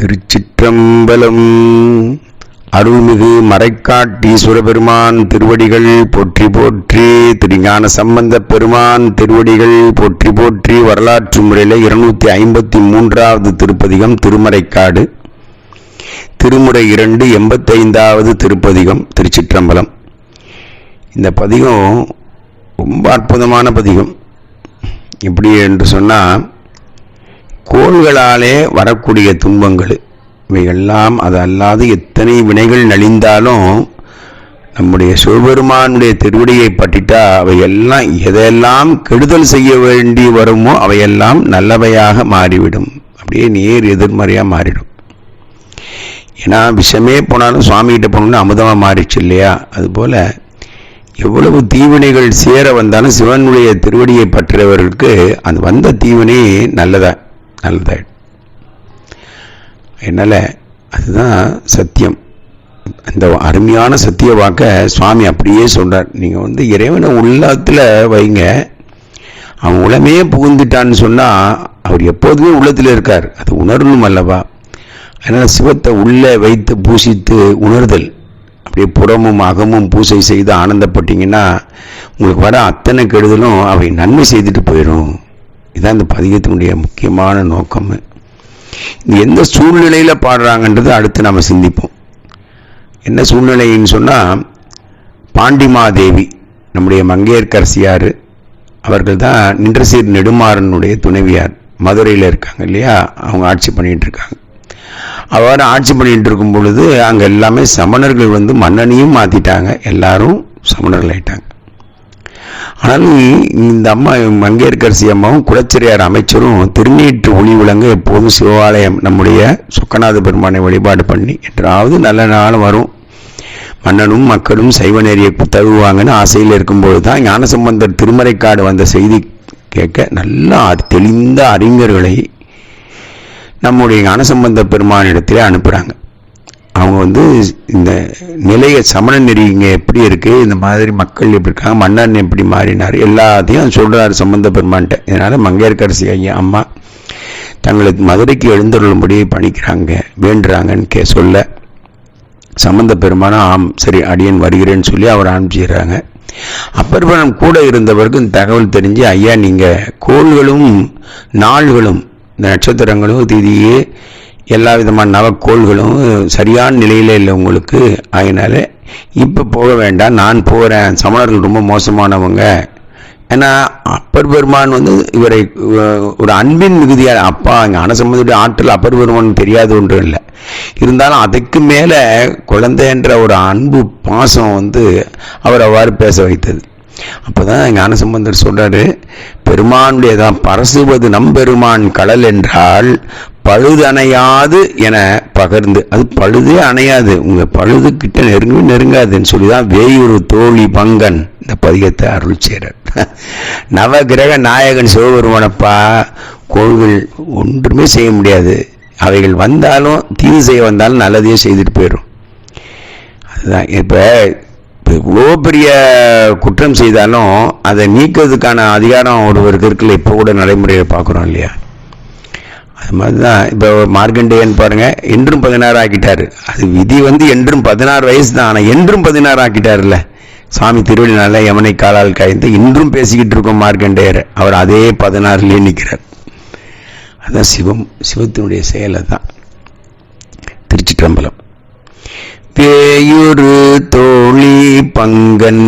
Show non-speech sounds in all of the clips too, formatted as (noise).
திருச்சிற்றம்பலம். அருள்மிகு மறைக்காட்டீஸ்வர பெருமான் திருவடிகள் போற்றி போற்றி திருஞான சம்பந்த பெருமான் திருவடிகள் போற்றி போற்றி வரலாற்று முறையில் இருநூத்தி ஐம்பத்தி மூன்றாவது திருப்பதிகம் திருமறைக்காடு. திருமுறை இரண்டு எண்பத்தைந்தாவது திருப்பதிகம் திருச்சிற்றம்பலம். இந்த பதிகம் ரொம்ப அற்புதமான பதிகம். எப்படி என்று சொன்னால் கோள்களாலே வரக்கூடிய துன்பங்கள் இவையெல்லாம் அது அல்லாது எத்தனை வினைகள் நலிந்தாலும் நம்முடைய சிவபெருமானுடைய திருவடியை பற்றிட்டா அவையெல்லாம் எதையெல்லாம் கெடுதல் செய்ய வேண்டி வருமோ அவையெல்லாம் நல்லவையாக மாறிவிடும். அப்படியே நேர் எதிர்மறையாக மாறிடும். ஏன்னா விஷமே போனாலும் சுவாமிகிட்ட போனோம்னா அமுதமாக மாறிடுச்சு இல்லையா? அதுபோல் எவ்வளவு தீவினைகள் சேர வந்தாலும் சிவனுடைய திருவடியை பற்றுறவர்களுக்கு அந்த வந்த தீவினை நல்லதான் நல்லதாயிடும் என்னால் அதுதான் சத்தியம். அந்த அருமையான சத்திய வாக்க சுவாமி அப்படியே சொல்கிறார் நீங்கள் வந்து இறைவனை உள்ளத்தில் வைங்க. அவன் உளமே புகுந்துட்டான்னு சொன்னால் அவர் எப்போதுமே உள்ளத்தில் இருக்கார். அது உணரணும் அல்லவா? அதனால் சிவத்தை உள்ளே வைத்து பூசித்து உணர்தல். அப்படியே புறமும் அகமும் பூசை செய்து ஆனந்தப்பட்டீங்கன்னா உங்களுக்கு வர அத்தனை கெடுதலும் அவை நன்மை செய்துட்டு போயிடும் இதுதான் இந்த பதிகத்தினுடைய முக்கியமான நோக்கம். இது எந்த சூழ்நிலையில் பாடுறாங்கன்றது அடுத்து நம்ம சிந்திப்போம். என்ன சூழ்நிலைன்னு சொன்னால் பாண்டிமாதேவி நம்முடைய மங்கையர்கரசியார் அவர்கள் தான் நின்றசீர் நெடுமாறனுடைய துணைவியார். மதுரையில் இருக்காங்க இல்லையா? அவங்க ஆட்சி பண்ணிகிட்டு இருக்காங்க. ஆட்சி பண்ணிகிட்டு இருக்கும் பொழுது அங்கே எல்லாமே சமணர்கள் வந்து மன்னனையும் மாற்றிட்டாங்க எல்லாரும் சமணர்கள் ஆயிட்டாங்க ஆனாலும் இந்த அம்மா மங்கையர்கரசி அம்மாவும் குலச்சிறையார் அமைச்சரும் திருநீற்று ஒளி விளங்க எப்போதும் சிவாலயம் நம்முடைய சொக்கநாத பெருமானை வழிபாடு பண்ணி என்றாவது நல்ல நாள் வரும். மன்னனும் மக்களும் சைவ நெறியை தழுவாங்கன்னு ஆசையில் இருக்கும்போது தான் ஞானசம்பந்தர் திருமறைக்காடு வந்த செய்தி கேட்க நல்லா தெளிந்த அறிஞர்களை நம்முடைய ஞானசம்பந்த பெருமானிடத்திலே அனுப்புகிறாங்க அவங்க வந்து இந்த நிலைய சமண நெறி இங்கே எப்படி இருக்குது இந்த மாதிரி மக்கள் எப்படி இருக்காங்க? மன்னன் எப்படி மாறினார்? எல்லாத்தையும் சொல்கிறார் சம்பந்த பெருமான்ட்ட இதனால் மங்கையர்கரசி ஐயா அம்மா தங்களுக்கு மதுரைக்கு எழுந்தருளும்படி பணிக்கிறாங்க வேண்டுறாங்கன்னு கே சொல்ல. சம்பந்த பெருமானம் ஆம் சரி அடியன் வருகிறேன்னு சொல்லி அவர் அனுப்பிச்சிடுறாங்க. அப்பற்பனம் கூட இருந்தவருக்கு தகவல் தெரிஞ்சு ஐயா நீங்கள் கோள்களும் நாள்களும் இந்த நட்சத்திரங்களும் திதியே எல்லா விதமான நவக்கோள்களும் சரியான நிலையில் இல்லை உங்களுக்கு. அதனால் இப்போ போக வேண்டாம் நான் போகிறேன் சமணர்கள் ரொம்ப மோசமானவங்க. ஏன்னா அப்பர் பெருமான் வந்து இவரை ஒரு அன்பின் மிகுதியாக அப்பா இங்கே அனசம்மதியுடைய ஆற்றல் அப்பர் பெருமான் தெரியாத ஒன்றும் இல்லை. இருந்தாலும் அதுக்கு மேலே குழந்தைன்ற ஒரு அன்பு பாசம் வந்து அவர் அவ்வாறு பேச வைத்தது. அப்போதான் ஞானசம்பந்தர் சொல்கிறாரு பெருமானுடைய தான் பரசுவது நம்பெருமான் கடல் என்றால் பழுது அணையாது என பகர்ந்து. அது பழுதே அணையாது. உங்க பழுது கிட்ட நெருங்கவே நெருங்காதுன்னு சொல்லிதான் வேயூர் தோழி பங்கன் இந்த பதிகத்தை அருள் செய்கிறார் (laughs) நவகிரக நாயகன் சிவபெருமானப்பா கோள்கள் ஒன்றுமே செய்ய முடியாது. அவைகள் வந்தாலும் தீது செய்ய வந்தாலும் நல்லதையே செய்துட்டு போயிடும் அதுதான். இப்போ இவ்வளோ பெரிய குற்றம் செய்தாலும் அதை நீக்கிறதுக்கான அதிகாரம் ஒருவருக்கு இருக்குல்ல இப்போ கூட நடைமுறையை பார்க்குறோம் இல்லையா? அது மாதிரி தான் இப்போ மார்க்கண்டேயன் பாருங்கள் என்றும் பதினாறு ஆக்கிட்டார். அது விதி வந்து என்றும் பதினாறு வயசு தான் ஆனால் என்றும் பதினாறு ஆக்கிட்டாருல்ல. சாமி திருவள்ளினால யமனை காலால் காய்ந்து இன்றும் பேசிக்கிட்டு இருக்கோம் மார்க்கண்டேயர். அவர் அதே பதினாறுலேயே நிற்கிறார் அதுதான் சிவம் சிவத்தினுடைய செயலை தான் திருச்சிற்றம்பலம். பேயுரு தோழி பங்கன்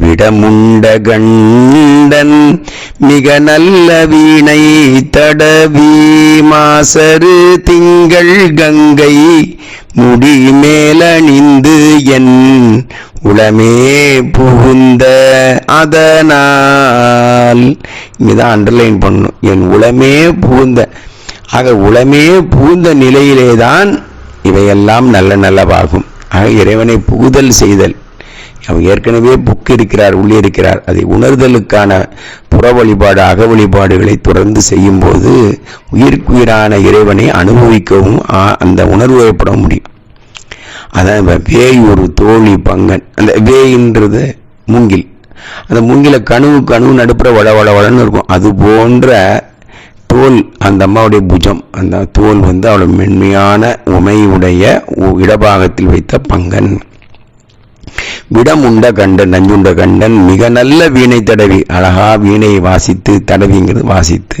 விடமுண்ட கண்டன் மிக நல்ல வீணை தடவி மாசரு திங்கள் கங்கை முடி மேலணிந்து என் உளமே புகுந்த அதனால். இங்கதான் அண்டர்லைன் பண்ணும் என் உளமே புகுந்த. ஆக உளமே புகுந்த நிலையிலேதான் இவையெல்லாம் நல்ல நல்லவாகும் ஆக இறைவனை புகுதல் செய்தல். அவர் ஏற்கனவே புக்கு இருக்கிறார் உள்ளே இருக்கிறார். அதை உணர்தலுக்கான புற வழிபாடு அக வழிபாடுகளை தொடர்ந்து செய்யும்போது உயிர்க்குயிரான இறைவனை அனுபவிக்கவும் அந்த உணர்வு ஏற்பட முடியும். அதான் வேய் ஒரு தோழி பங்கன். அந்த வேயின்றது மூங்கில். அந்த மூங்கில கனவு கனவு நடுப்புற வள வள வளன்னு இருக்கும். அது போன்ற தோல் அந்த அம்மாவுடைய புஜம் அந்த தோல் வந்து அவ்வளவு மென்மையான உமையுடைய இடபாகத்தில் வைத்த பங்கன். விடம் உண்ட கண்டன் நஞ்சுண்ட கண்டன் மிக நல்ல வீணை தடவி அழகா வீணை வாசித்து தடவிங்கிறது வாசித்து.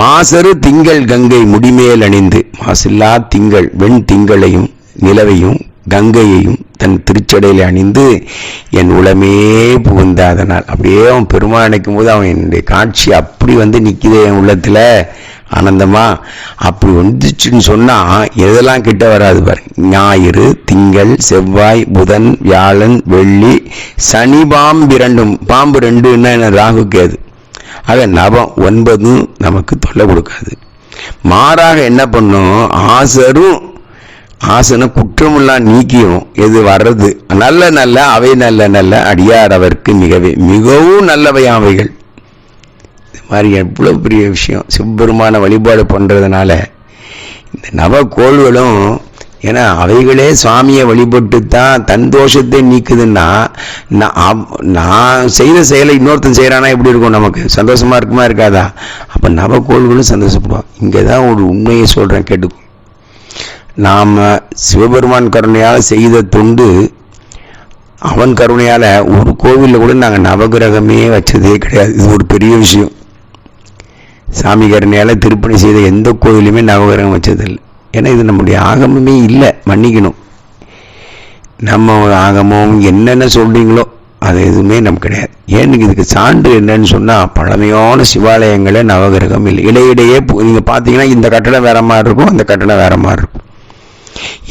மாசரு திங்கள் கங்கை முடிமேல் அணிந்து மாசில்லா திங்கள் வெண் திங்களையும் நிலவையும் கங்கையையும் தன் திருச்சடையில் அணிந்து என் உளமே புகுந்த அதனால் அப்படியே அவன் பெருமாள் நினைக்கும் போது அவன் என்னுடைய காட்சி அப்படி வந்து நிற்கிது என் உள்ளத்தில். ஆனந்தமா? அப்படி வந்துச்சுன்னு சொன்னால் எதெல்லாம் கிட்ட வராது பாரு. ஞாயிறு திங்கள் செவ்வாய் புதன் வியாழன் வெள்ளி சனி பாம்பு இரண்டும். பாம்பு ரெண்டுன்னா என்ன? ராகு கேது. ஆக நவம் ஒன்பதும் நமக்கு தொல்லை கொடுக்காது. மாறாக என்ன பண்ணும்? ஆசரும் ஆசனம் குற்றமெல்லாம் நீக்கியும் எது வர்றது? நல்ல நல்ல அவை நல்ல நல்ல அடியார் அவருக்கு மிகவே மிகவும் நல்லவை அவைகள். இது மாதிரி எவ்வளோ பெரிய விஷயம். சிவபெருமான வழிபாடு பண்ணுறதுனால இந்த நவக்கோள்களும் ஏன்னா அவைகளே சுவாமியை வழிபட்டு தான் தன் தோஷத்தை நீக்குதுன்னா நான் அவ்- நான் செய்த செயலை இன்னொருத்தன் செய்கிறானா எப்படி இருக்கும் நமக்கு? சந்தோஷமா இருக்குமா இருக்காதா? அப்போ நவகோள்களும் சந்தோஷப்படுவான் இங்கே தான் ஒரு உண்மையை சொல்கிறேன் கேட்டுக்கும் நாம் சிவபெருமான் கருணையால் செய்த தொண்டு அவன் கருணையால் ஒரு கோவிலில் கூட நாங்கள் நவகிரகமே வச்சதே கிடையாது. இது ஒரு பெரிய விஷயம். சாமி கருணையால் திருப்பணி செய்த எந்த கோவிலுமே நவகிரகம் வச்சதில்லை. ஏன்னா இது நம்முடைய ஆகமமே இல்லை மன்னிக்கணும். நம்ம ஆகமம் என்னென்ன சொல்கிறீங்களோ அது எதுவுமே நமக்கு கிடையாது. ஏன்னு இதுக்கு சான்று என்னன்னு சொன்னால் பழமையான சிவாலயங்களே நவகிரகம் இல்லை. இடையிடையே நீங்கள் பார்த்தீங்கன்னா இந்த கட்டடம் வேற மாதிரி இருக்கும் அந்த கட்டடம் வேற மாதிரி இருக்கும்.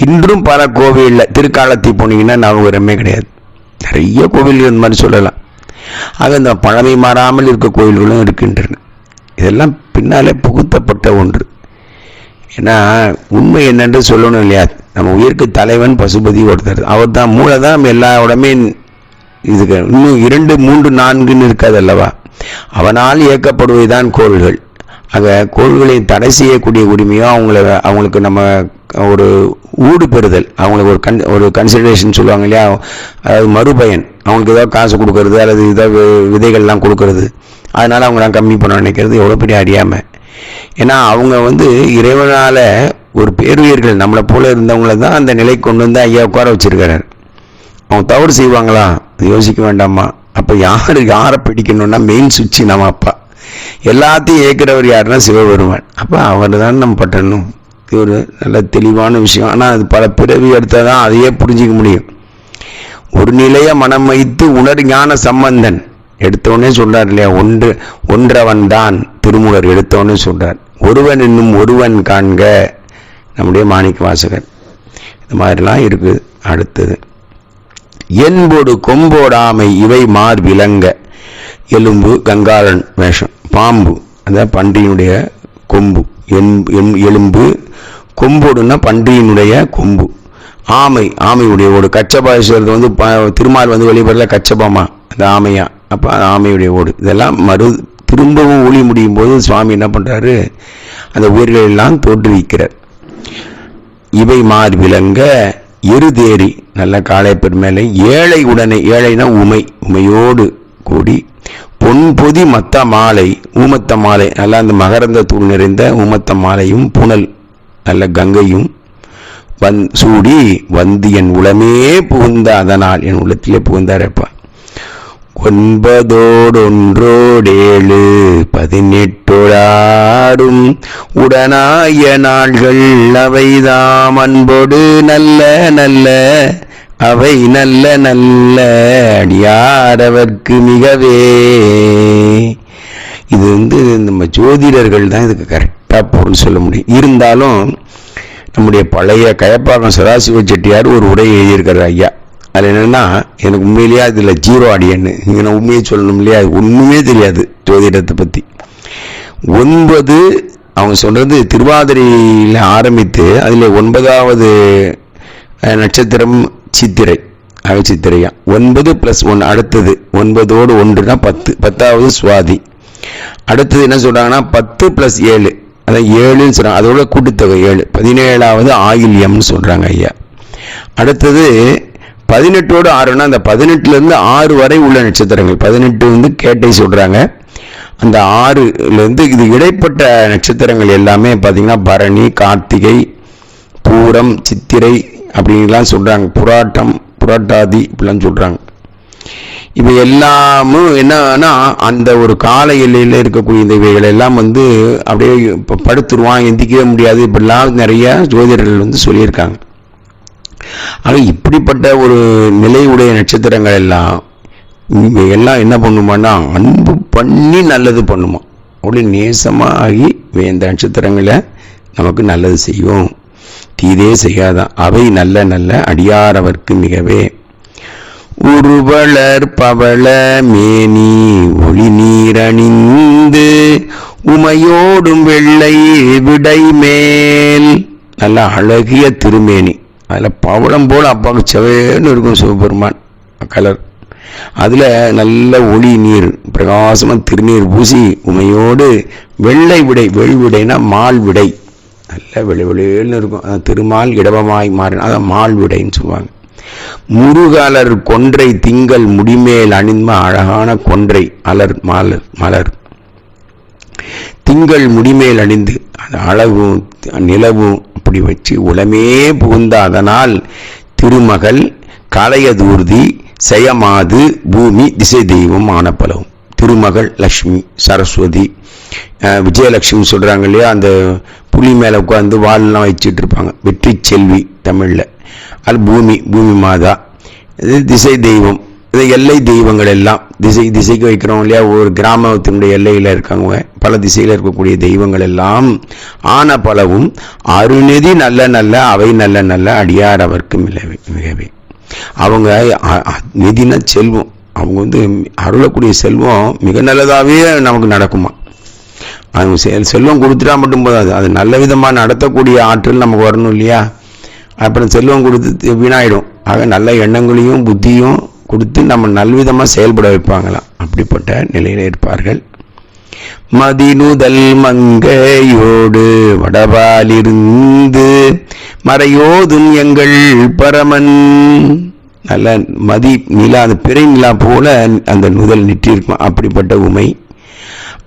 இன்றும் பல கோவிலில் திருக்காலத்தை போனீங்கன்னா நவகிரகமே கிடையாது. நிறைய கோவில் இந்த மாதிரி சொல்லலாம். ஆக இந்த பழமை மாறாமல் இருக்க கோயில்களும் இருக்கின்றன. இதெல்லாம் பின்னாலே புகுத்தப்பட்ட ஒன்று. ஏன்னா உண்மை என்னென்று சொல்லணும் இல்லையா? நம்ம உயிருக்கு தலைவன் பசுபதி ஒருத்தர். அவர் தான் மூளை தான் எல்லா உடமே இதுக்கு இன்னும் இரண்டு மூன்று நான்குன்னு இருக்காது அல்லவா? அவனால் இயக்கப்படுவதுதான் கோவில்கள். அதை கோவில்களை தடை செய்யக்கூடிய உரிமையும் அவங்கள அவங்களுக்கு நம்ம ஒரு ஊடு பெறுதல். அவங்களுக்கு ஒரு கன் ஒரு கன்சிடரேஷன் சொல்லுவாங்க இல்லையா? அதாவது மறுபயன். அவங்களுக்கு ஏதாவது காசு கொடுக்கறது அல்லது ஏதாவது விதைகள்லாம் கொடுக்கறது. அதனால் அவங்க நான் கம்மி பண்ண நினைக்கிறது எவ்வளோ பெரிய அறியாமல் ஏன்னா அவங்க வந்து இறைவனால ஒரு பேருயிர்கள் நம்மளை போல இருந்தவங்கள தான் அந்த நிலை கொண்டு வந்து ஐயா உட்கார வச்சுருக்கிறார். அவங்க தவறு செய்வாங்களா? அது யோசிக்க வேண்டாமா? அப்போ யார் யாரை பிடிக்கணும்னா மெயின் சுவிட்சு நம்ம அப்பா. எல்லாத்தையும் இயக்கிறவர் யாருன்னா சிவபெருமான். அப்போ அவர் தான் நம்ம பட்டணும் இது ஒரு நல்ல தெளிவான விஷயம். ஆனா அது பல பிறவி எடுத்தாதான் அதையே புரிஞ்சிக்க முடியும். ஒரு நிலைய மனம் வைத்து உணர் ஞான சம்பந்தன். எடுத்தவனே சொல்றார் இல்லையா ஒன்று ஒன்றவன் தான் திருமூலர் எடுத்தவனே சொல்றார். ஒருவன் இன்னும் ஒருவன் காண்க. நம்முடைய மாணிக்க வாசகர். இந்த மாதிரிலாம் இருக்கு அடுத்தது. என்போடு கொம்போடாமை இவை மார் விலங்க எலும்பு கங்காளன் வேஷம். பாம்பு. அந்த பன்றியினுடைய கொம்பு. எம்- எம்- எலும்பு. கொம்போடுன்னா பன்றியினுடைய கொம்பு. ஆமை ஆமையுடைய ஓடு. கச்சபாசுறது வந்து ப- திருமால் வந்து வெளிப்படல கச்சபாமா அந்த ஆமையா? அப்போ ஆமையுடைய ஓடு. இதெல்லாம் மறு திரும்பவும் ஒளி முடியும் போது சுவாமி என்ன பண்ணுறாரு அந்த உயிர்களெல்லாம் தோற்றுவிக்கிறார் இவை மார் விளங்க இருதேரி நல்ல காளைப்பெருமேலை ஏழை உடனே ஏழைனா உமை. உமையோடு கூடி பொன்பொதி மத்த மாலை ஊமத்த மாலை நல்ல அந்த மகரந்த தூள் நிறைந்த ஊமத்த மாலையும் புனல் நல்ல கங்கையும் வந் சூடி வந்து என் உளமே புகுந்த அதனால் என் உள்ளத்திலே புகுந்தாரப்பா ஒன்பதோடொன்றோடேழு பதினெட்டோடாடும் உடனாய நாள்கள் அவைதாம் அன்போடு நல்ல நல்ல அவை நல்ல நல்ல அடியாரவர்க்கு மிகவே. இது வந்து நம்ம ஜோதிடர்கள் தான் இதுக்கு கரெக்டாக பொருள் சொல்ல முடியும். இருந்தாலும் நம்முடைய பழைய கயப்பாக்கம் சதாசிவ செட்டியார் ஒரு உரை எழுதியிருக்கிறார் ஐயா. அதில் என்னென்னா எனக்கு உண்மையிலேயே அதில் ஜீரோ அடியன்னு. இங்கே நான் உண்மையை சொல்லணும் இல்லையா? அது ஒன்றுமே தெரியாது ஜோதிடத்தை பற்றி ஒன்பது அவங்க சொல்கிறது திருவாதிரையில் ஆரம்பித்து அதில் ஒன்பதாவது நட்சத்திரம் சித்திரை அக சித்திரையா? ஒன்பது பிளஸ் ஒன் அடுத்தது ஒன்பதோடு ஒன்றுனா பத்து பத்தாவது சுவாதி. அடுத்தது என்ன சொல்கிறாங்கன்னா பத்து பிளஸ் ஏழு அதான் ஏழுன்னு சொல்கிறாங்க அதோட கூட்டுத்தொகை ஏழு. பதினேழாவது ஆயில்யம்னு சொல்கிறாங்க ஐயா. அடுத்தது பதினெட்டோடு ஆறுனா அந்த பதினெட்டுலேருந்து ஆறு வரை உள்ள நட்சத்திரங்கள். பதினெட்டு வந்து கேட்டை சொல்கிறாங்க அந்த ஆறுலேருந்து இது இடைப்பட்ட நட்சத்திரங்கள் எல்லாமே பார்த்திங்கன்னா பரணி கார்த்திகை பூரம் சித்திரை அப்படின்லாம் சொல்கிறாங்க புராட்டம் புராட்டாதி இப்படிலாம் சொல்கிறாங்க இவை எல்லாமும் என்னன்னா அந்த ஒரு கால எல்லையில் இருக்கக்கூடிய இந்த இவைகள் எல்லாம் வந்து அப்படியே இப்போ படுத்துருவான் எந்திக்கவே முடியாது. இப்படிலாம் நிறைய ஜோதிடர்கள் வந்து சொல்லியிருக்காங்க. ஆனால் இப்படிப்பட்ட ஒரு நிலையுடைய நட்சத்திரங்கள் எல்லாம் இவை எல்லாம் என்ன பண்ணுமான்னா அன்பு பண்ணி நல்லது பண்ணுமா? அப்படி நேசமாக ஆகி இந்த நட்சத்திரங்களை நமக்கு நல்லது செய்யும். தீதே செய்யாதான் அவை நல்ல நல்ல அடியாரவர்க்கு மிகவே. உருவளர் பவள மேனி ஒளி நீரணிந்து உமையோடும் வெள்ளை விடை மேல். நல்ல அழகிய திருமேனி. அதில் பவளம் போல் அப்பாவுக்கு செவேன்னு இருக்கும் சிவபெருமான் கலர். அதில் நல்ல ஒளி நீர் பிரகாசமாக திருநீர் பூசி உமையோடு வெள்ளை விடை வெள்விடைனா மால் விடை. நல்ல வெளிவெளியல்னு இருக்கும். அதான் திருமால் இடவமாய் மாறின அதான் மால் விடைன்னு சொல்லுவாங்க. முருகலர் கொன்றை திங்கள் முடிமேல் அணிந்த அழகான கொன்றை அலர் மலர் மலர். திங்கள் முடிமேல் அணிந்து அது அழகும் நிலவும் அப்படி வச்சு உளமே புகுந்த அதனால் திருமகள் கலையதூர்தி செயமாது பூமி திசை தெய்வம் ஆனப்பலவும் திருமகள் லக்ஷ்மி சரஸ்வதி விஜயலட்சுமி சொல்கிறாங்க இல்லையா? அந்த புலி மேலே உட்காந்து வால்லாம் வச்சுட்டு இருப்பாங்க. வெற்றி செல்வி தமிழில். அது பூமி பூமி மாதா. இது திசை தெய்வம். இது எல்லை தெய்வங்கள் எல்லாம். திசை திசைக்கு வைக்கிறோம் இல்லையா? ஒரு கிராமத்தினுடைய எல்லையில் இருக்காங்க. பல திசையில் இருக்கக்கூடிய தெய்வங்கள் எல்லாம். ஆன பலவும் அருநெதி நல்ல நல்ல அவை நல்ல நல்ல அடியார் அவர்க்கு மிகவே மிகவே. அவங்க நிதினா செல்வம். அவங்க வந்து அருளக்கூடிய செல்வம் மிக நல்லதாகவே நமக்கு நடக்குமா? அவங்க செல் செல்வம் கொடுத்துட்டா மட்டும் போதாது. அது நல்ல விதமாக நடத்தக்கூடிய ஆற்றல் நமக்கு வரணும் இல்லையா? அப்புறம் செல்வம் கொடுத்து வீணாயிடும். ஆக நல்ல எண்ணங்களையும் புத்தியும் கொடுத்து நம்ம நல்விதமாக செயல்பட வைப்பாங்களாம். அப்படிப்பட்ட நிலையில் இருப்பார்கள். மதினுதல் மங்கையோடு வடபாலிருந்து மறையோதும் எங்கள் பரமன். நல்ல மதி நிலா அந்த பிறை நிலா போல அந்த நுதல் நிற்றிருக்கும் அப்படிப்பட்ட உமை.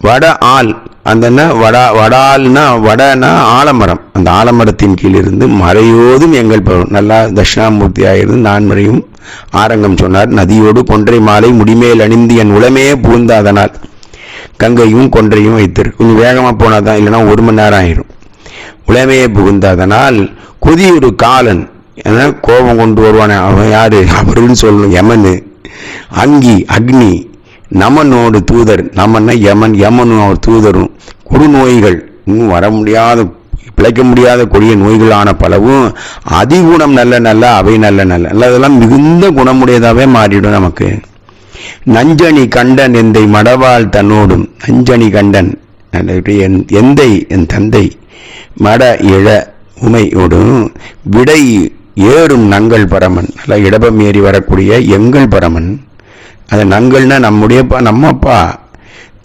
வட ஆள் அந்த வடா வடால்னா வடனா ஆலமரம். அந்த ஆலமரத்தின் கீழிருந்து மறையோதும் எங்கள் பருவம் நல்லா தட்சிணாமூர்த்தி இருந்து நான்மறையும் ஆரங்கம் சொன்னார். நதியோடு கொன்றை மாலை முடிமேல் அணிந்து என் உளமே புகுந்த அதனால் கங்கையும் கொன்றையும் வைத்திரு. கொஞ்சம் வேகமாக போனால் தான் இல்லைன்னா ஒரு மணி நேரம் ஆயிரும். உளமே புகுந்த அதனால் கொதியொரு காலன் ஏன்னா கோபம் கொண்டு வருவானே? அவன் யாரு? அப்படின்னு சொல்லணும். யமனு. அங்கி அக்னி. நமனோடு தூதர். நமன்னா யமன். யமனும் அவர் தூதரும். குறுநோய்கள் இன்னும் வர முடியாத பிழைக்க முடியாத கொடிய நோய்களான பலவும் அதிகுணம் நல்ல நல்ல அவை நல்ல நல்ல. நல்ல அதெல்லாம் மிகுந்த குணமுடையதாகவே மாறிடும் நமக்கு. நஞ்சனி கண்டன் எந்தை மடவாள் தன்னோடும். நஞ்சனி கண்டன். என் எந்தை? என் தந்தை. மட இழ உமையோடும். விடை ஏறும் நங்கள் பரமன் நல்லா இடபம் ஏறி வரக்கூடிய எங்கள் பரமன். அது நங்கள்னா நம்முடைய நம்ம அப்பா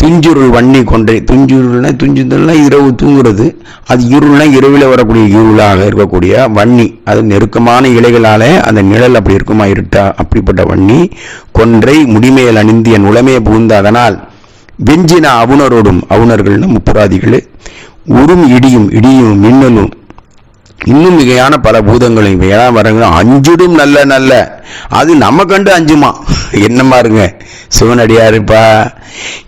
துஞ்சுருள் வன்னி கொன்றை துஞ்சுருள்னா துஞ்சுதல்னா இரவு தூங்குறது. அது இருள்னா இரவில் வரக்கூடிய இருளாக இருக்கக்கூடிய வன்னி. அது நெருக்கமான இலைகளாலே அந்த நிழல் அப்படி இருக்குமா இருட்டா? அப்படிப்பட்ட வன்னி. கொன்றை முடிமேல் அணிந்திய என் உளமே புகுந்த அதனால் வெஞ்சின அவுணரோடும் அவுணர்கள்னு முப்புராதிகள் உரும் இடியும் இடியும் மின்னலும் இன்னும் மிகையான பல பூதங்களும் இவையெல்லாம் வரங்களும் அஞ்சிடும் நல்ல நல்ல. அது நம்ம கண்டு அஞ்சுமா? என்ன சிவனடியா இருப்பா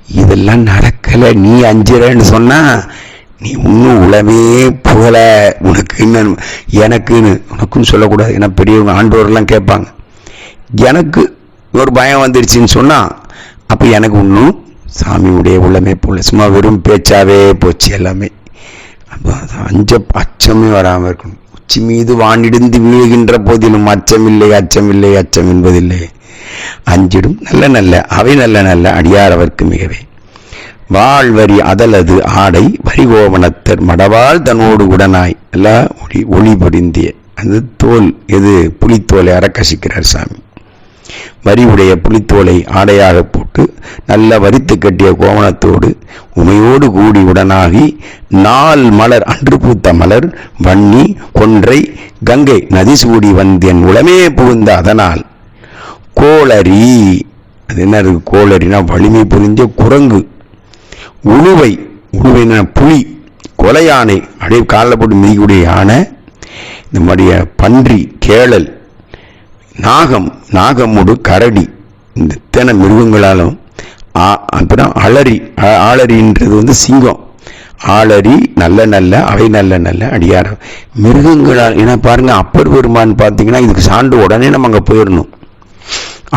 இதெல்லாம் நடக்கல நீ அஞ்சுறன்னு சொன்னா நீ இன்னும் உளமே புகழ. உனக்குன்னு எனக்குன்னு உனக்குன்னு சொல்லக்கூடாது ஏன்னா பெரியவங்க ஆண்டோர்லாம் கேட்பாங்க. எனக்கு ஒரு பயம் வந்துருச்சுன்னு சொன்னா அப்ப எனக்கு இன்னும் சாமியுடைய உள்ளமே போல சும்மா வெறும் பேச்சாவே போச்சு எல்லாமே. அப்ப அஞ்ச அச்சமே வராமல் இருக்கணும். உச்சி மீது வானிடிந்து வீழுகின்ற போதிலும் அச்சமில்லை அச்சமில்லை அச்சம் என்பதில்லை. அஞ்சிடும் நல்ல நல்ல அவை நல்ல நல்ல அடியார் அவர்க்கு மிகவே. வாழ்வரி அதலது ஆடை வரிகோவனத்தர் மடவாள் தன்னோடு உடனாய். நல்லா ஒளி ஒளி பொருந்திய. அந்த தோல் எது? புலித்தோலை அறக்கசிக்கிறார் சாமி. வரி உடைய புலித்தோலை ஆடையாக போட்டு நல்ல வரித்து கட்டிய கோவணத்தோடு உமையோடு கூடி உடனாகி நாள் மலர் அன்று பூத்த மலர் வன்னி கொன்றை கங்கை நதி சூடி வந்தேன் உளமே புகுந்த அதனால் கோளரி. அது என்ன இருக்கு? கோளரினா வலிமை புரிஞ்ச குரங்கு. உழுவை உழுவை புலி கொலை யானை அப்படியே காலில் போட்டு மிதிக்கக்கூடிய யானை இந்த மாதிரிய பன்றி கேளல் நாகம் நாகமுடு கரடி இந்த இத்தனை மிருகங்களாலும் அப்புறம் அலரி ஆளரின்றது வந்து சிங்கம். ஆளரி நல்ல நல்ல அவை நல்ல நல்ல அடியார். மிருகங்களால் ஏன்னா பாருங்கள் அப்பர் பெருமான் பார்த்தீங்கன்னா இதுக்கு சான்று உடனே நம்ம அங்கே போயிடணும்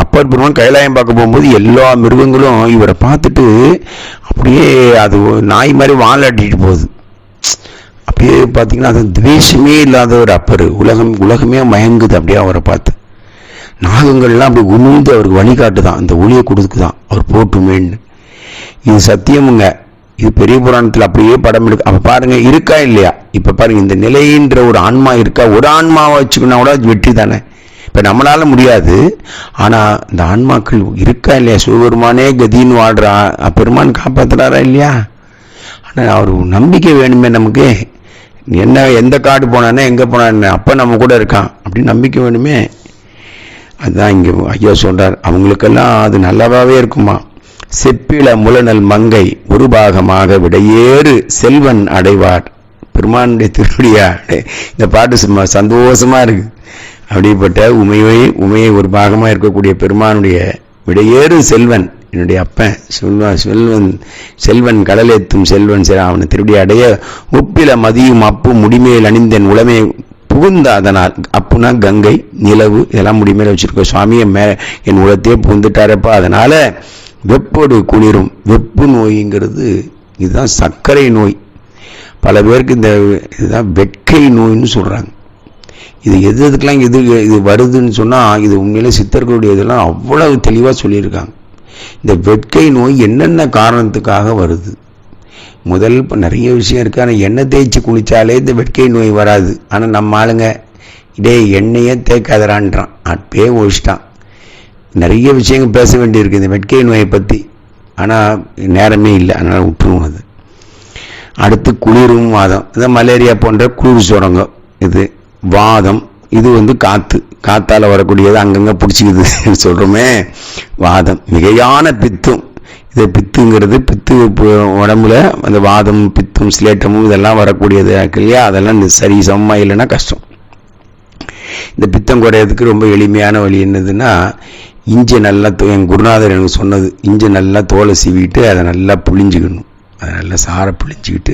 அப்பர் பெருமான் கைலாயம் பார்க்க போகும்போது எல்லா மிருகங்களும் இவரை பார்த்துட்டு அப்படியே அது நாய் மாதிரி வாழாட்டிட்டு போகுது. அப்படியே பார்த்தீங்கன்னா அது துவேஷமே இல்லாத ஒரு அப்பர். உலகம் உலகமே மயங்குது அப்படியே அவரை பார்த்து. நாகங்கள்லாம் அப்படி உமிழ்ந்து அவருக்கு வழிகாட்டு தான் அந்த ஒளியை கொடுக்குதான். அவர் போட்டுமேன்னு இது சத்தியமுங்க. இது பெரிய புராணத்தில் அப்படியே படம் எடுக்க அப்போ பாருங்க இருக்கா இல்லையா? இப்போ பாருங்கள் இந்த நிலைன்ற ஒரு ஆன்மா இருக்கா? ஒரு ஆன்மாவை வச்சுக்கினா கூட அது வெற்றி தானே? இப்போ நம்மளால் முடியாது. ஆனால் இந்த ஆன்மாக்கள் இருக்கா இல்லையா? சிவபெருமானே கதின்னு வாடுறா பெருமான் காப்பாற்றுறாரா இல்லையா? ஆனால் அவர் நம்பிக்கை வேணுமே நமக்கு. என்ன எந்த காடு போனானே எங்கே போனானே அப்போ நம்ம கூட இருக்கான். அப்படின்னு நம்பிக்கை வேணுமே. அதுதான் இங்கே ஐயா சொல்கிறார் அவங்களுக்கெல்லாம் அது நல்லாவே இருக்குமா? செப்பில முலநல் மங்கை ஒரு பாகமாக விடையேறு செல்வன் அடைவார். பெருமானுடைய திருவடியா இந்த பாட்டு சும்மா சந்தோஷமாக இருக்குது அப்படிப்பட்ட உமையை உமையை ஒரு பாகமாக இருக்கக்கூடிய பெருமானுடைய விடையேறு செல்வன் என்னுடைய அப்பன் செல்வன் செல்வன் செல்வன் கடலேத்தும் செல்வன் சில அவனை திருடி அடைய உப்பில மதியும் அப்பு முடிமேல் அணிந்தன் உளமே புகுந்தாதனால் அப்புனா கங்கை நிலவு இதெல்லாம் முடிமேல வச்சுருக்கோம். சுவாமியை மே என் உலகத்தையே புகுந்துட்டாரப்பா. அதனால வெப்போடு குளிரும். வெப்பு நோய்ங்கிறது இதுதான் சர்க்கரை நோய். பல பேருக்கு இந்த இதுதான் வெட்கை நோயின்னு சொல்கிறாங்க இது எது எதுக்கெல்லாம் எது இது வருதுன்னு சொன்னால் இது உண்மையிலே சித்தர்களுடைய இதெல்லாம் அவ்வளவு தெளிவாக சொல்லியிருக்காங்க. இந்த வெட்கை நோய் என்னென்ன காரணத்துக்காக வருது? முதல் இப்போ நிறைய விஷயம் இருக்குது ஆனால் எண்ணெய் தேய்ச்சி குளித்தாலே இந்த வெட்கை நோய் வராது. ஆனால் நம்ம ஆளுங்க இதே எண்ணெயே தேய்க்காதரான்றான் அப்பே ஒழிச்சிட்டான். நிறைய விஷயங்கள் பேச வேண்டியிருக்கு இந்த வெட்கை நோயை பற்றி ஆனால் நேரமே இல்லை. அதனால் விட்டுருவோம் அது. அடுத்து குளிரும் வாதம். இது மலேரியா போன்ற குளிர் சுரங்கம் இது. வாதம். இது வந்து காற்று காற்றால் வரக்கூடியது அங்கங்கே பிடிச்சிக்குது. (laughs) சொல்கிறோமே வாதம். மிகையான பித்தும். இது பித்துங்கிறது பித்து உடம்புல அந்த வாதம் பித்தும் சிலேட்டமும் இதெல்லாம் வரக்கூடியது இல்லையா? அதெல்லாம் இந்த சரி சமமாக இல்லைன்னா கஷ்டம். இந்த பித்தம் குறையிறதுக்கு ரொம்ப எளிமையான வழி என்னதுன்னா இஞ்சி நல்லா தோ- என் குருநாதர் எனக்கு சொன்னது இஞ்சி நல்லா தோலை சீவிட்டு அதை நல்லா புளிஞ்சிக்கணும் அதை நல்லா சாரை புளிஞ்சிக்கிட்டு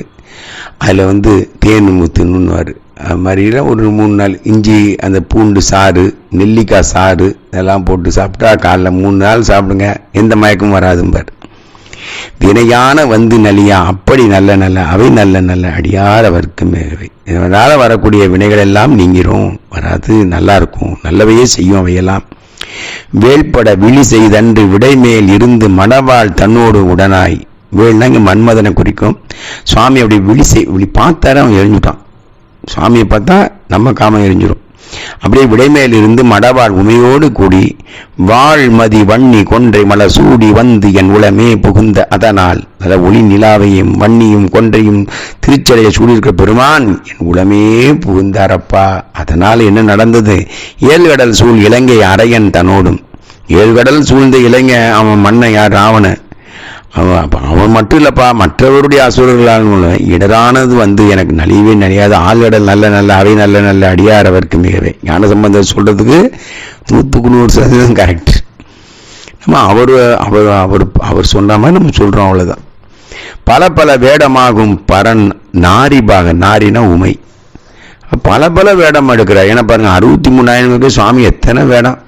அதில் வந்து தேன் முத்துன்னுவார் அது மாதிரிலாம் ஒரு மூணு நாள் இஞ்சி அந்த பூண்டு சாறு நெல்லிக்காய் சாறு இதெல்லாம் போட்டு சாப்பிட்டா காலைல மூணு நாள் சாப்பிடுங்க எந்த மயக்கமும் வராதும்பார். வினையான வந்து நலியா அப்படி நல்ல நல்ல அவை நல்ல நல்ல அடியார் அவருக்கு மேகவை வரக்கூடிய வினைகள் எல்லாம் நீங்கிரும். வராது நல்லா இருக்கும் நல்லவையே செய்யும் அவையெல்லாம். வேள்பட விழி செய்தன்று விடைமேல் இருந்து மணவாள் தன்னோடு உடனாய். வேல்னா இங்கே மன்மதனை குறிக்கும். சுவாமி அப்படி விழி செய் விழி பார்த்தாரு அவன் எரிஞ்சுட்டான். சுவாமியை பார்த்தா நம்ம காமம் எரிஞ்சிரும். அப்படியே விடைமேலிருந்து மடவாள் உமையோடு கூடி வாழ்மதி வன்னி கொன்றை மலர் சூடி வந்து என் உளமே புகுந்த அதனால். அத ஒளி நிலாவையும் வன்னியும் கொன்றையும் திருச்சடையை சூடியிருக்க பெருமான் என் உளமே புகுந்தாரப்பா. அதனால் என்ன நடந்தது? ஏழ்கடல் சூழ் இலங்கை அரையன் தன்னோடும். ஏழ்கடல் சூழ்ந்த இளைஞன் அவன் மன்னன் யார் ராவணன். அவன் அவன் மட்டும் இல்லைப்பா மற்றவருடைய அசுரர்களால் இடரானது வந்து எனக்கு நலிவே நலியாத. ஆழ்கடல் நல்ல நல்ல அவை நல்ல நல்ல அடியார் அவருக்கு மிகவே. ஞான சம்பந்தம் சொல்கிறதுக்கு நூற்றுக்கு நூறு சதவீதம் கரெக்ட் நம்ம அவர் அவர் அவர் அவர் சொன்ன மாதிரி நம்ம சொல்கிறோம் அவ்வளோதான் பல பல வேடமாகும் பரன் நாரி பாகன் நாரினா உமை. பல பல வேடம் எடுக்கிறார். ஏன்னா பாருங்கள் அறுபத்தி மூணாயிரம் சுவாமி எத்தனை வேடம்?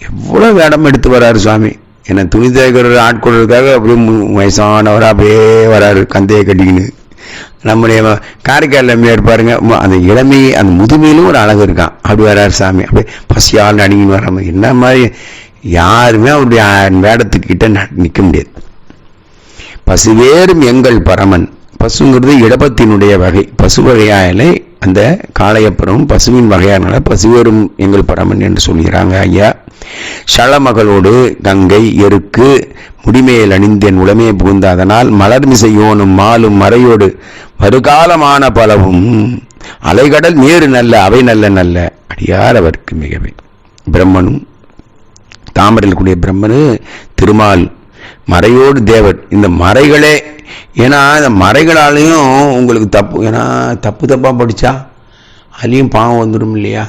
எவ்வளோ வேடம் எடுத்து வர்றாரு சுவாமி? என்னை துணி தேய்க்கிற ஆட்கொள்றதுக்காக அப்படியே வயசானவராக அப்படியே வராரு கந்தையை கட்டிக்கின்னு. நம்முடைய காரைக்கால் அம்மையார் பாருங்க அந்த இளமை அந்த முதுமையிலும் ஒரு அழகு இருக்கான் அப்படி வராரு சாமி அப்படியே பசியால் நடுங்கின்னு வராம என்ன மாதிரி யாருமே அவருடைய வேடத்துக்கிட்ட ந- முடியாது. பசுவேறும் எங்கள் பரமன் பசுங்கிறது இடபத்தினுடைய வகை பசு வகையாலே அந்த காளையப்புறம் பசுவின் வகையானால பசுவேறும் எங்கள் பரமன் என்று சொல்கிறாங்க ஐயா. சளமகளோடு கங்கை எருக்கு முடிமேல் அணிந்தேன் உளமே புகுந்த. அதனால் மலர்மிசையோனும் மாலும் மறையோடு வருகாலமான பலவும் அலைகடல் நேரு நல்ல அவை நல்ல நல்ல. அடியார் அவருக்கு மிகவே. பிரம்மனும் தாமரையில் கூடிய பிரம்மனு திருமால் மறையோடு தேவர் இந்த மறைகளே ஏன்னா இந்த மறைகளாலையும் உங்களுக்கு தப்பு ஏன்னா தப்பு தப்பாக படித்தா அதுலேயும் பாவம் வந்துடும் இல்லையா?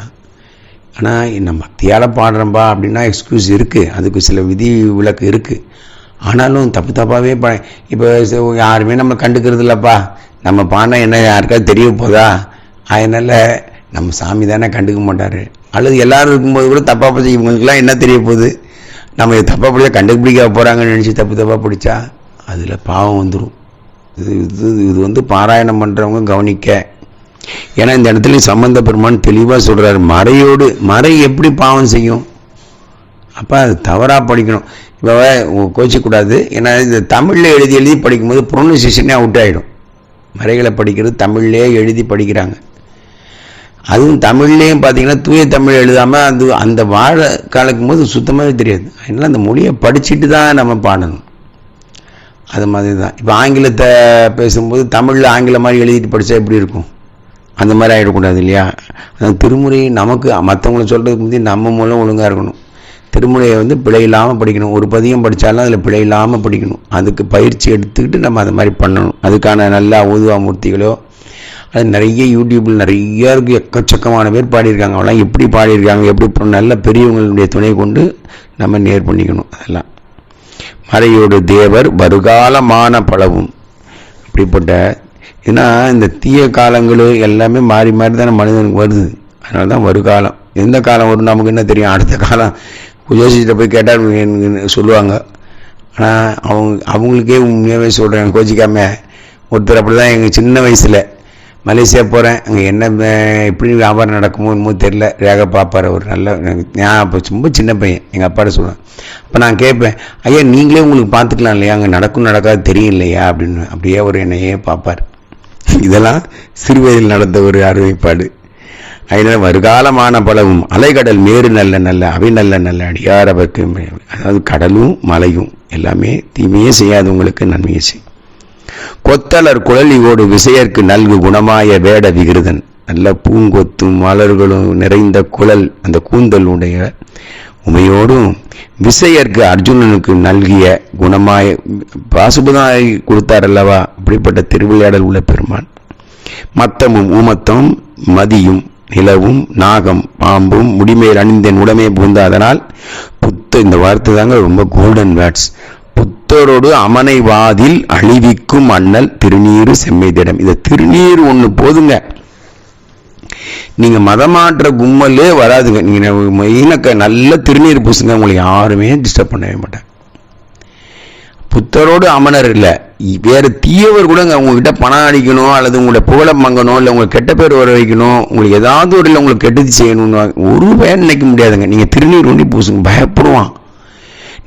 ஆனால் நம்ம மத்தியால் பாடுறோம்பா அப்படின்னா எக்ஸ்கியூஸ் இருக்குது அதுக்கு சில விதி விளக்கு இருக்குது ஆனாலும் தப்பு தப்பாகவே ப இப்போ யாருமே நம்ம கண்டுக்கிறது இல்லைப்பா. நம்ம பாடினா என்ன யாருக்காவது தெரிய போதா? அதனால் நம்ம சாமி தானே கண்டுக்க மாட்டார். அல்லது எல்லோரும் இருக்கும்போது கூட தப்பாக படிச்சு இவங்களுக்குலாம் என்ன தெரிய போகுது? நம்ம இது தப்பாக பிடிச்சா கண்டுபிடிக்க போகிறாங்கன்னு நினச்சி தப்பு தப்பாக படித்தா அதில் பாவம் வந்துடும் இது இது இது வந்து பாராயணம் பண்ணுறவங்க கவனிக்க. ஏன்னா இந்த இடத்துல சம்பந்த பெருமான் தெளிவாக சொல்கிறார் மறையோடு மறை எப்படி பாவம் செய்யும்? அப்போ அது தவறாக படிக்கணும். இப்போ கோச்சிக்கூடாது. ஏன்னா இந்த தமிழில் எழுதி எழுதி படிக்கும்போது ப்ரொனன்சியேஷனே அவுட் ஆகிடும் மறைகளை படிக்கிறது தமிழ்லேயே எழுதி படிக்கிறாங்க. அதுவும் தமிழ்லேயும் பார்த்தீங்கன்னா தூய தமிழ் எழுதாமல் அது அந்த வாழ கலக்கும் போது சுத்தமாகவே தெரியாது. அதனால் அந்த மொழியை படிச்சுட்டு தான் நம்ம பாடணும். அது மாதிரி தான் இப்போ ஆங்கிலத்தை பேசும்போது தமிழில் ஆங்கிலம் மாதிரி எழுதிட்டு படித்தா எப்படி இருக்கும்? அந்த மாதிரி ஆகிடக்கூடாது இல்லையா? அந்த திருமுறை நமக்கு மற்றவங்கள சொல்கிறதுக்கு முந்தைய நம்ம மூலம் ஒழுங்காக இருக்கணும். திருமுறையை வந்து பிழை இல்லாமல் படிக்கணும். ஒரு பதியம் படித்தாலும் அதில் பிழை இல்லாமல் படிக்கணும். அதுக்கு பயிற்சி எடுத்துக்கிட்டு நம்ம அதை மாதிரி பண்ணணும். அதுக்கான நல்ல ஊதுவா மூர்த்திகளோ அது நிறைய யூடியூப்பில் நிறைய இருக்கு. எக்கச்சக்கமான பேர் பாடியிருக்காங்க. அவெல்லாம் எப்படி பாடியிருக்காங்க எப்படி நல்ல பெரியவங்களுடைய துணை கொண்டு நம்ம நேர் பண்ணிக்கணும் அதெல்லாம். மறையோடு தேவர் வருகாலமான பழவும் இப்படிப்பட்ட ஏன்னா இந்த தீய காலங்களும் எல்லாமே மாறி மாறி தானே மனிதனுக்கு வருது. அதனால தான் வருகாலம். எந்த காலம் வரும் நமக்கு என்ன தெரியும்? அடுத்த காலம். ஜோசிகிட்ட போய் கேட்டால் சொல்லுவாங்க? ஆனால் அவங்க அவங்களுக்கே உண்மையாகவே சொல்கிறேன் கோச்சிக்காம. ஒருத்தர் அப்படி தான் எங்கள் சின்ன வயசில் மலேசியா போகிறேன் அங்கே என்ன எப்படி வியாபாரம் நடக்குமோ என்னமோ தெரில ரேக பார்ப்பார் ஒரு நல்ல நான் அப்போ ரொம்ப சின்ன பையன். எங்கள் அப்பாட்ட சொல்லுவேன் அப்போ நான் கேட்பேன் ஐயா நீங்களே உங்களுக்கு பார்த்துக்கலாம் இல்லையா? அங்கே நடக்கும் நடக்காது தெரியும் இல்லையா அப்படின்னு. அப்படியே ஒரு என்னையே பார்ப்பார். இதெல்லாம் சிறு வயதில் நடந்த ஒரு அறிவிப்பாடு அதனால் வருகாலமான பலவும் அலைக்கடல் மேறு நல்ல நல்ல அவை நல்ல நல்ல அடியார் அவருக்கு. அதாவது கடலும் மலையும் எல்லாமே தீமையே செய்யாதவங்களுக்கு நன்மையை செய்யும் கொத்தலர் குழலியோடு விசையர்க்கு நல்கு குணமாய வேட விகிருதன். நல்ல பூங்கொத்தும் மலர்களும் நிறைந்த குழல் அந்த கூந்தல் உடைய உமையோடும் விசையர்க்கு அர்ஜுனனுக்கு நல்கிய குணமாய பாசுபதாய் கொடுத்தார் அல்லவா அப்படிப்பட்ட திருவிளையாடல் உள்ள பெருமான். மத்தமும் ஊமத்தம் மதியும் நிலவும் நாகம் பாம்பும் முடிமேல் அணிந்தேன் உடமே புகுந்தாதனால் புத்த இந்த வார்த்தை தாங்க ரொம்ப கோல்டன் வேர்ட்ஸ் புத்தரோடு அமனை வாதில் அழிவிக்கும் அண்ணல் திருநீரு செம்மைதிடம் இந்த திருநீர் ஒன்று போதுங்க. நீங்கள் மதமாற்ற கும்மலே வராதுங்க. நீங்கள் மெயினாக நல்ல திருநீர் பூசுங்க. உங்களை யாருமே டிஸ்டர்ப் பண்ணவே மாட்டேன் புத்தரோடு அமனர் இல்லை. வேறு தீயவர் கூட உங்ககிட்ட பணம் அடிக்கணும் அல்லது உங்களை புகழை மங்கணும் இல்லை உங்களுக்கு கெட்ட பேர் வர வைக்கணும் உங்களுக்கு ஏதாவது ஒரு இல்லை உங்களுக்கு கெட்டது செய்யணும்னு ஒரு பயன் நினைக்க முடியாதுங்க. நீங்கள் திருநீர் ஒண்டி பூசுங்க. பயப்படுவான்.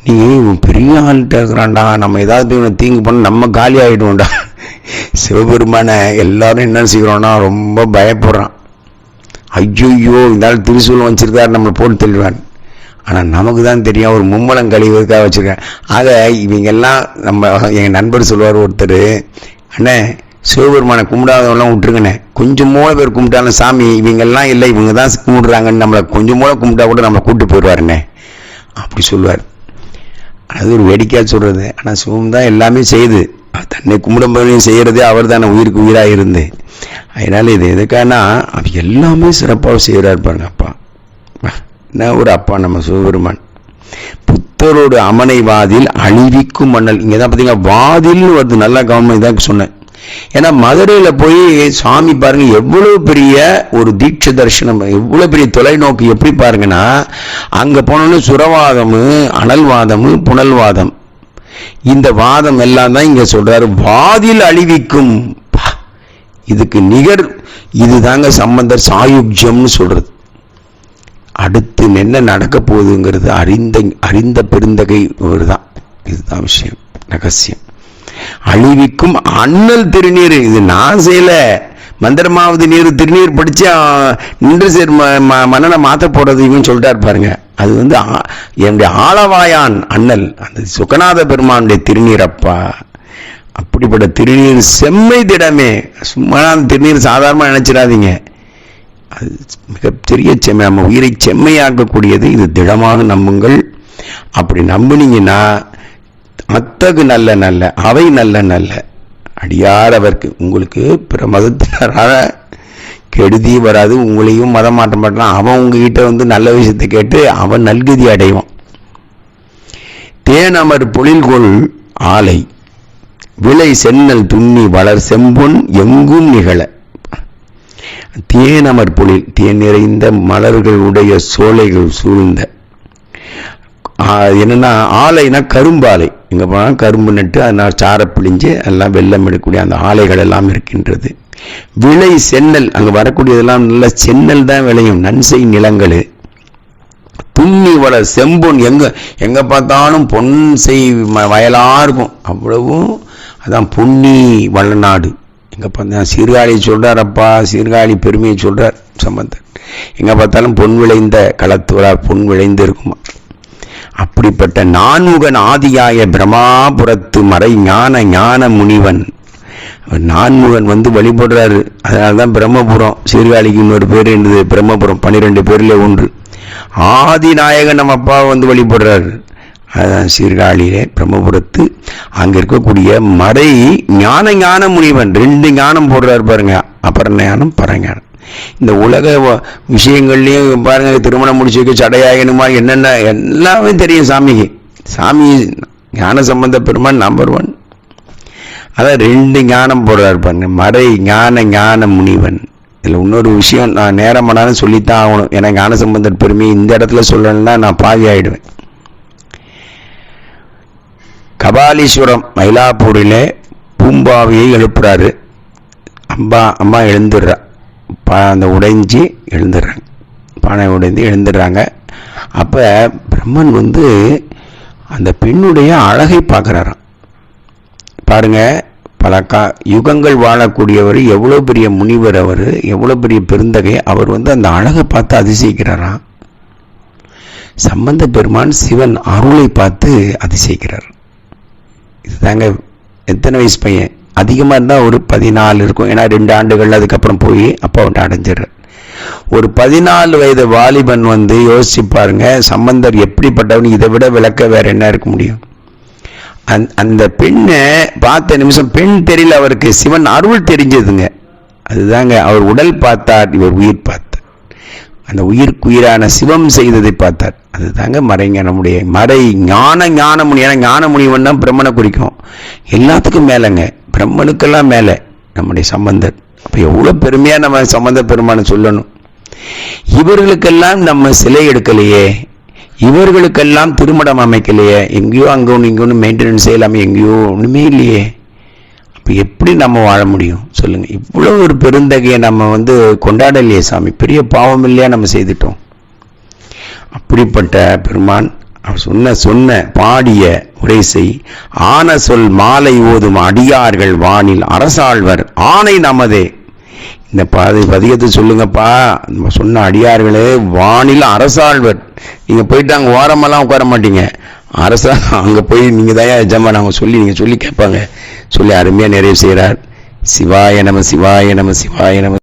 நீங்கள் பெரிய ஆள்கிட்ட இருக்கிறான்டா. நம்ம ஏதாவது இவனை தீங்கு பண்ண நம்ம காலி ஆகிடுவோம்டா சிவபெருமானை எல்லாரும் என்ன செய்கிறோன்னா ரொம்ப பயப்படுறான். ஐயோ இருந்தாலும் திருசூலம் வச்சிருக்காரு நம்மளை போட்டு தெளிவான் ஆனால் நமக்கு தான் தெரியும் ஒரு மும்மலம் கழிவுக்காக வச்சுருக்கேன் ஆக இவங்கெல்லாம் நம்ம எங்கள் நண்பர் சொல்லுவார் ஒருத்தர் அண்ணே சிவபெருமானை கும்பிடாதவெல்லாம் விட்டுருங்கண்ணே. கொஞ்சம் மூளை பேர் கும்பிட்டாலும் சாமி இவங்கெல்லாம் இல்லை இவங்க தான் கும்பிடுறாங்கன்னு நம்மளை கொஞ்சம் மூளை கும்பிட்டா கூட நம்மளை கூப்பிட்டு போயிடுவாருண்ணே. அப்படி சொல்லுவார். அது ஒரு வேடிக்கையாக சொல்கிறது ஆனால் சிவம் தான் எல்லாமே செய்யுது தன்னை கும்பிடும்போதையும் செய்கிறதே அவர் தானே உயிருக்கு உயிராக இருந்து. அதனால் இது எதுக்கானா அவர் எல்லாமே சிறப்பாக செய்கிறார் பாருங்க அப்பா. என்ன ஒரு அப்பா நம்ம சிவபெருமான். புத்தரோடு அமனை வாதில் அழிவிக்கும் மண்ணல் இங்கே தான் பார்த்தீங்கன்னா வாதில்னு வருது. நல்லா கவர்மெண்ட் தான் சொன்னேன். ஏன்னா மதுரையில் போய் சாமி பாருங்க எவ்வளவு பெரிய ஒரு தீட்ச தரிசனம் எவ்வளவு பெரிய தொலைநோக்கு எப்படி பாருங்கன்னா அங்க போனோன்னு சுரவாதம் அனல்வாதம் புனல்வாதம். இந்த வாதம் எல்லாம் தான் இங்க சொல்றாரு. வாதில் அழிவிக்கும். இதுக்கு நிகர் இதுதாங்க சம்பந்தர் சாயுஜ்யம்னு சொல்றது. அடுத்து என்ன நடக்க போகுதுங்கிறது அறிந்த அறிந்த பெருந்தகை ஒரு தான் இதுதான் விஷயம் ரகசியம். அழிவிக்கும் அண்ணல் திருநீர். இது நான் செய்யல. மந்திரமாவது நீர் திருநீர் படித்து நின்று சேர் மன்னனை மாத்த போடுறது இவன் சொல்லிட்டாரு பாருங்க. அது வந்து என்னுடைய ஆளவாயான் அண்ணல் அந்த சுகநாத பெருமானுடைய திருநீர் அப்பா. அப்படிப்பட்ட திருநீர் செம்மை திடமே. சும்மா திருநீர் சாதாரணமாக நினைச்சிடாதீங்க. அது மிகப்பெரிய செம்மை நம்ம உயிரை செம்மையாக்கக்கூடியது. இது திடமாக நம்புங்கள். அப்படி நம்பினீங்கன்னா அத்தகு நல்ல நல்ல அவை நல்ல நல்ல. அடியார் அவருக்கு உங்களுக்கு பிற மதத்தினரால கெடுதி வராது உங்களையும் மதம் மாற்ற மாட்டான் அவன் உங்ககிட்ட வந்து நல்ல விஷயத்தை கேட்டு அவன் நல்கதி அடைவான். தேனமர் பொழில்கொள் ஆலை விளை சென்னல் துண்ணி வளர் செம்பொன் எங்கும் நிகழ. தேனமர் பொழில் தேன் நிறைந்த மலர்களுடைய சோலைகள் சூழ்ந்த. என்னென்னா ஆலைனா கரும்பாலை. இங்கே போனால் கரும்பு நட்டு அதனால் சாரை பிழிஞ்சு எல்லாம் வெள்ளம் எடுக்கக்கூடிய அந்த ஆலைகள் எல்லாம் இருக்கின்றது. விளை சென்னல் அங்கே வரக்கூடியதெல்லாம் நல்ல சென்னல் தான் விளையும். நன்செய் நிலங்கள். துண்ணி வள செம்பொன் எங்கே எங்கே பார்த்தாலும் பொன் செய் ம- இருக்கும். அவ்வளவும் அதான் புண்ணி வளநாடு. எங்கே பார்த்தா சீர்காழி சொல்றாரப்பா சீர்காழி பெருமையை சொல்கிறார் சம்பந்தன் எங்கே பார்த்தாலும் பொன் விளைந்த களத்துவரார் பொன் விளைந்து இருக்குமா. அப்படிப்பட்ட நான்முகன் ஆதியாய பிரமாபுரத்து மறை ஞான ஞான முனிவன். நான்முகன் வந்து வழிபடுறாரு. அதனால தான் பிரம்மபுரம் சீர்காழிக்கு இன்னொரு பேர் இருந்தது பிரம்மபுரம் பன்னிரெண்டு பேர்ல ஒன்று. ஆதிநாயகன் நம்ம அப்பா வந்து வழிபடுறாரு. அதுதான் சீர்காழியிலே பிரம்மபுரத்து அங்கே இருக்கக்கூடிய மறை ஞான ஞான முனிவன். ரெண்டு ஞானம் போடுறாரு பாருங்க அப்புறம் ஞானம் பரஞானம். இந்த உலக விஷயங்கள்லேயும் பாருங்கள் பாருங்க திருமணம் முடிச்சு வைக்க சடையாயனுமா என்னென்ன எல்லாமே தெரியும் சாமிக்கு. சாமி ஞான சம்பந்த பெருமான் நம்பர் ஒன் அதான் ரெண்டு ஞானம் போடுறாரு பாருங்க மறை ஞான ஞான முனிவன். இதில் இன்னொரு விஷயம் நான் நேரம் பண்ணாலும் சொல்லித்தான் ஆகணும். ஏன்னா ஞான சம்பந்தர் பெருமையை இந்த இடத்துல சொல்லணும்னா நான் பாவி ஆயிடுவேன். கபாலீஸ்வரம் மயிலாப்பூரில் பூம்பாவியை எழுப்புறாரு. அம்பா அம்மா எழுந்துடுறா. அந்த உடைஞ்சி எழுந்துடுறாங்க. பானை உடைந்து எழுந்துடுறாங்க. அப்போ பிரம்மன் வந்து அந்த பெண்ணுடைய அழகை பார்க்குறாராம். பாருங்க பல கா யுகங்கள் வாழக்கூடியவர் எவ்வளோ பெரிய முனிவர் அவர் எவ்வளோ பெரிய பெருந்தகை அவர் வந்து அந்த அழகை பார்த்து அதிசயிக்கிறாராம். சம்பந்த பெருமான் சிவன் அருளை பார்த்து அதிசயிக்கிறார். இதுதாங்க எத்தனை வயசு பையன்? அதிகமாக இருந்தால் ஒரு பதினாலு இருக்கும். ஏன்னா ரெண்டு ஆண்டுகள் அதுக்கப்புறம் போய் அப்போ அவன் அடைஞ்சிடுறார் ஒரு பதினாலு வயது வாலிபன் வந்து யோசிச்சு பாருங்க சம்பந்தர் எப்படிப்பட்டவன் இதை விட விளக்க வேற என்ன இருக்க முடியும்? அந் அந்த பெண்ணை பார்த்த நிமிஷம் பெண் தெரியல அவருக்கு. சிவன் அருள் தெரிஞ்சதுங்க. அதுதாங்க அவர் உடல் பார்த்தார் இவர் உயிர் பார்த்தார். அந்த உயிர்க்குயிரான சிவம் செய்ததை பார்த்தார். அதுதாங்க மறைங்க நம்முடைய மறை ஞான ஞானமுனி. ஏன்னா ஞானமுனிவன் தான் பிரம்மனை குறிக்கும். எல்லாத்துக்கும் மேலங்க. பிரம்மனுக்கெல்லாம் மேலே நம்முடைய சம்பந்தர். அப்போ எவ்வளோ பெருமையாக நம்ம சம்பந்த பெருமானை சொல்லணும். இவர்களுக்கெல்லாம் நம்ம சிலை எடுக்கலையே. இவர்களுக்கெல்லாம் திருமணம் அமைக்கலையே. எங்கேயோ அங்கே ஒன்று இங்கே ஒன்று மெயின்டெனன்ஸ் செய்யலாமல் எங்கேயோ ஒன்றுமே இல்லையே. அப்போ எப்படி நம்ம வாழ முடியும்? சொல்லுங்க. இவ்வளோ ஒரு பெருந்தகையை நம்ம வந்து கொண்டாடலையே சாமி. பெரிய பாவம் இல்லையா நம்ம செய்துட்டோம். அப்படிப்பட்ட பெருமான் சொன்ன சொன்ன பாடிய உரைசை ஆன சொல் மாலை ஓதும் அடியார்கள் வானில் அரசாழ்வர். ஆணை நமதே. இந்த பதி பதிகத்தை சொல்லுங்கப்பா. நம்ம சொன்ன அடியார்களே வானில் அரசாழ்வர். நீங்கள் போயிட்டு அங்கே ஓரமெல்லாம் உட்கார மாட்டீங்க. அரசா அங்கே போய் நீங்கள் தான் எஜமான். அவங்க சொல்லி நீங்கள் சொல்லி கேட்பாங்க. சொல்லி அருமையாக நிறைவு செய்கிறார் சிவாய நம சிவாய நம சிவாய நம.